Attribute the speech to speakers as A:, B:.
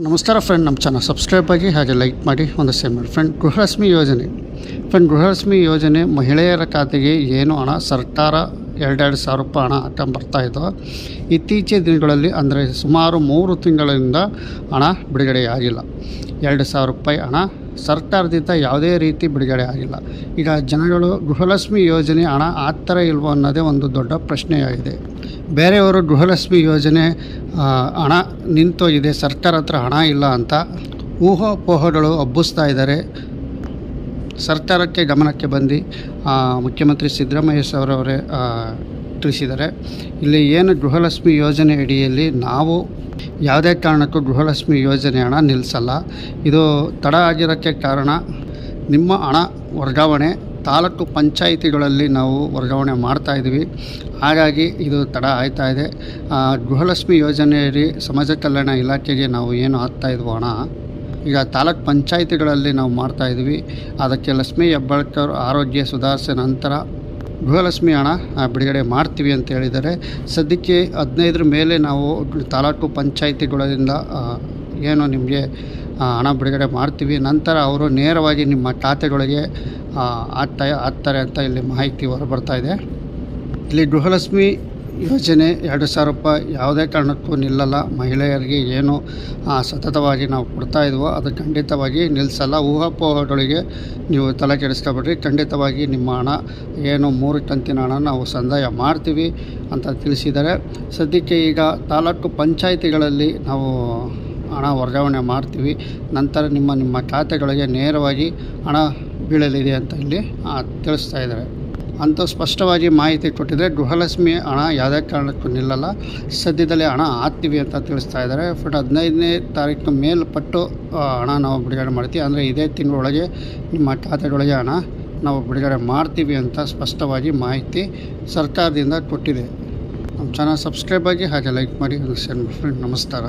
A: ನಮಸ್ಕಾರ ಫ್ರೆಂಡ್ ನಮ್ಮ channel subscribe ಆಗಿ ಹಾಗೆ ಲೈಕ್ ಮಾಡಿ. ಒಂದು ಸೇರ್ ಮಾಡಿ ಫ್ರೆಂಡ್ ಗೃಹಲಕ್ಷ್ಮಿ ಯೋಜನೆ. ಫ್ರೆಂಡ್ ಗೃಹಲಕ್ಷ್ಮಿ ಯೋಜನೆ ಮಹಿಳೆಯರ ಖಾತೆಗೆ ಏನು ಹಣ? ಸರ್ಕಾರ ಎರಡೆರಡು ಸಾವಿರ ರೂಪಾಯಿ ಹಣ ಹಾಕ ಬರ್ತಾ ಇದ್ದೋ ಇತ್ತೀಚಿನ ದಿನಗಳಲ್ಲಿ ಅಂದರೆ ಸುಮಾರು ಮೂರು ತಿಂಗಳಿಂದ ಹಣ ಬಿಡುಗಡೆಯಾಗಿಲ್ಲ. ಎರಡು ಸಾವಿರ ರೂಪಾಯಿ ಹಣ ಸರ್ಕಾರದಿಂದ ಯಾವುದೇ ರೀತಿ ಬಿಡುಗಡೆ ಆಗಿಲ್ಲ. ಈಗ ಜನಗಳು ಗೃಹಲಕ್ಷ್ಮಿ ಯೋಜನೆ ಹಣ ಆಗ್ತಾರ ಇಲ್ವೋ ಅನ್ನೋದೇ ಒಂದು ದೊಡ್ಡ ಪ್ರಶ್ನೆಯಾಗಿದೆ. ಬೇರೆಯವರು ಗೃಹಲಕ್ಷ್ಮಿ ಯೋಜನೆ ಹಣ ನಿಂತೋಗಿದೆ, ಸರ್ಕಾರ ಹತ್ರ ಹಣ ಇಲ್ಲ ಅಂತ ಊಹಾಪೋಹಗಳು ಹಬ್ಬಿಸ್ತಾ ಇದ್ದಾರೆ. ಸರ್ಕಾರಕ್ಕೆ ಗಮನಕ್ಕೆ ಬಂದು ಮುಖ್ಯಮಂತ್ರಿ ಸಿದ್ದರಾಮಯ್ಯ ಅವರವರೇ ತಿಳಿಸಿದ್ದಾರೆ. ಇಲ್ಲಿ ಏನು ಗೃಹಲಕ್ಷ್ಮಿ ಯೋಜನೆ ಅಡಿಯಲ್ಲಿ ನಾವು ಯಾವುದೇ ಕಾರಣಕ್ಕೂ ಗೃಹಲಕ್ಷ್ಮಿ ಯೋಜನೆ ಹಣ ನಿಲ್ಲಿಸಲ್ಲ. ಇದು ತಡ ಆಗಿರೋಕ್ಕೆ ಕಾರಣ ನಿಮ್ಮ ಹಣ ವರ್ಗಾವಣೆ, ತಾಲೂಕು ಪಂಚಾಯಿತಿಗಳಲ್ಲಿ ನಾವು ವರ್ಗಾವಣೆ ಮಾಡ್ತಾ ಹಾಗಾಗಿ ಇದು ತಡ ಆಯ್ತಾ ಇದೆ. ಗೃಹಲಕ್ಷ್ಮಿ ಯೋಜನೆಯಲ್ಲಿ ಸಮಾಜ ಕಲ್ಯಾಣ ಇಲಾಖೆಗೆ ನಾವು ಏನು ಹಾಕ್ತಾ ಹಣ, ಈಗ ತಾಲೂಕ್ ಪಂಚಾಯಿತಿಗಳಲ್ಲಿ ನಾವು ಮಾಡ್ತಾ ಇದ್ವಿ ಅದಕ್ಕೆ ಲಕ್ಷ್ಮೀ ಹೆಬ್ಬಾಳ್ಕರ್ ಆರೋಗ್ಯ ಸುಧಾರಿಸಿದ ನಂತರ ಗೃಹಲಕ್ಷ್ಮಿ ಹಣ ಬಿಡುಗಡೆ ಮಾಡ್ತೀವಿ ಅಂತ ಹೇಳಿದ್ದಾರೆ. ಸದ್ಯಕ್ಕೆ ಹದಿನೈದರ ಮೇಲೆ ನಾವು ತಾಲೂಕು ಪಂಚಾಯಿತಿಗಳಿಂದ ಏನು ನಿಮಗೆ ಹಣ ಬಿಡುಗಡೆ ಮಾಡ್ತೀವಿ. ನಂತರ ಅವರು ನೇರವಾಗಿ ನಿಮ್ಮ ಖಾತೆಗಳಿಗೆ ಆಗ್ತಾ, ಆಗ್ತಾರೆ ಅಂತ ಇಲ್ಲಿ ಮಾಹಿತಿ ಹೊರಬರ್ತಾ ಇದೆ. ಇಲ್ಲಿ ಗೃಹಲಕ್ಷ್ಮಿ ಯೋಜನೆ ಎರಡು ಸಾವಿರ ರೂಪಾಯಿ ಯಾವುದೇ ಕಾರಣಕ್ಕೂ ನಿಲ್ಲಲ್ಲ. ಮಹಿಳೆಯರಿಗೆ ಏನು ಸತತವಾಗಿ ನಾವು ಕೊಡ್ತಾ ಇದ್ವೋ, ಅದು ಖಂಡಿತವಾಗಿ ನಿಲ್ಲಿಸಲ್ಲ ಊಹಾಪೋಹಗಳಿಗೆ ನೀವು ತಲೆ ಕೆಡಿಸ್ಕೊಬೇಡ್ರಿ. ಖಂಡಿತವಾಗಿ ನಿಮ್ಮ ಹಣ, ಏನು ಮೂರು ಕಂತಿನ ಹಣ ನಾವು ಸಂದಾಯ ಮಾಡ್ತೀವಿ ಅಂತ ತಿಳಿಸಿದ್ದಾರೆ. ಸದ್ಯಕ್ಕೆ ಈಗ ತಾಲೂಕು ಪಂಚಾಯಿತಿಗಳಲ್ಲಿ ನಾವು ಹಣ ವರ್ಗಾವಣೆ ಮಾಡ್ತೀವಿ. ನಂತರ ನಿಮ್ಮ ನಿಮ್ಮ ಖಾತೆಗಳಿಗೆ ನೇರವಾಗಿ ಹಣ ಬೀಳಲಿದೆ ಅಂತ ಇಲ್ಲಿ ತಿಳಿಸ್ತಾ ಇದ್ದಾರೆ. ಅಂತ ಸ್ಪಷ್ಟವಾಗಿ ಮಾಹಿತಿ ಕೊಟ್ಟಿದ್ದಾರೆ ಗೃಹಲಕ್ಷ್ಮಿ ಹಣ ಯಾವುದೇ ಕಾರಣಕ್ಕೂ ನಿಲ್ಲಲ್ಲ. ಸದ್ಯದಲ್ಲೇ ಹಣ ಆಗ್ತೀವಿ ಅಂತ ತಿಳಿಸ್ತಾ ಇದ್ದಾರೆ. ಬಟ್ ಹದಿನೈದನೇ ತಾರೀಕು ಮೇಲ್ಪಟ್ಟು ಹಣ ನಾವು ಬಿಡುಗಡೆ ಮಾಡ್ತೀವಿ. ಅಂದರೆ ಇದೇ ತಿಂಗಳೊಳಗೆ ನಿಮ್ಮ ಖಾತೆಗಳಿಗೆ ಹಣ ನಾವು ಬಿಡುಗಡೆ ಮಾಡ್ತೀವಿ ಅಂತ ಸ್ಪಷ್ಟವಾಗಿ ಮಾಹಿತಿ ಸರ್ಕಾರದಿಂದ ಕೊಟ್ಟಿದೆ. ನಮ್ಮ ಚಾನಲ್ ಸಬ್ಸ್ಕ್ರೈಬ್ ಆಗಿ ಹಾಗೆ ಲೈಕ್ ಮಾಡಿ. ಮಾಡಿ ಫ್ರೆಂಡ್ ನಮಸ್ಕಾರ.